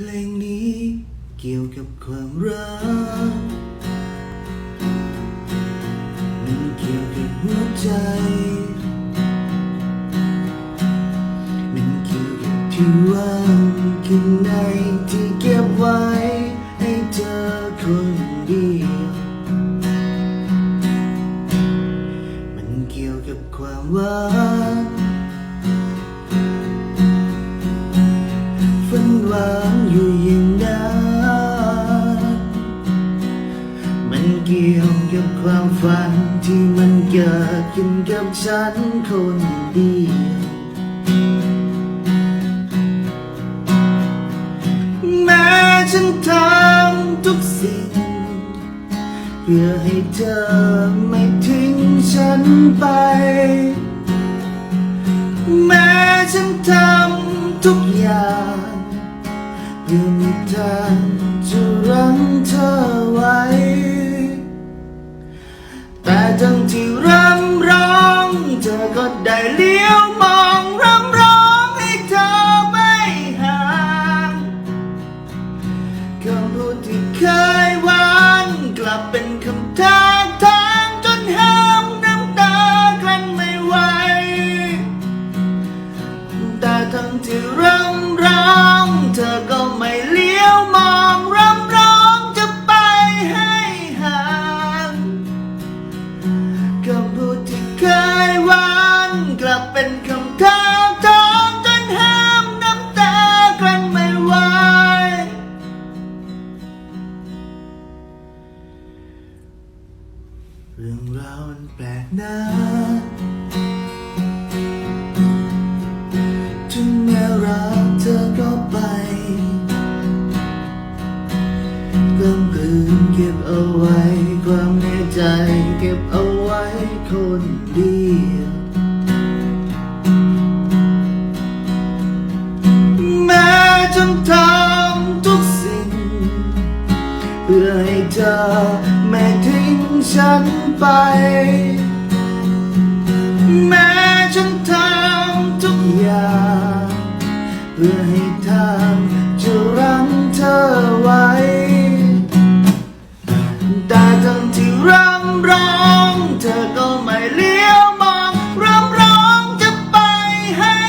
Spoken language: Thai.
เพลงนี้เกี่ยวกับความรัก มันเกี่ยวกับหัวใจ มันเกี่ยวกับที่ว่างข้างในที่เก็บไว้ ให้เธอคนเดียว มันเกี่ยวกับความว่า ยวกับความฝันที่มันเกิดขึ้นกับฉันคนเดียวแม้ฉันทำทุกสิ่ง เพื่อให้เธอไม่ทิ้งฉันไป แม้ฉันทำทุกอย่างเพื่อมีทางจะรั้งเธอไว้ ทั้งที่ร่ำร้อง เธอก็ได้เลี้ยวมองร่ำร้องให้เธอไม่ห่างคำพูดที่เคย เรื่องราวมันแปลกนะถึงแม้รักเธอก็ไปกล้ำกลืนเก็บเอาไว้ ความในใจเก็บเอาไว้คนเดียวแม้ฉันทำ ธอไม่ทิ้งฉันไป แม้ฉันทำทุกอย่าง เพื่อให้ทางจะรั้งเธอไว้ แต่ทั้งที่รำร้อง เธอก็ไม่เลี้ยวมองรำร้องจะไปให้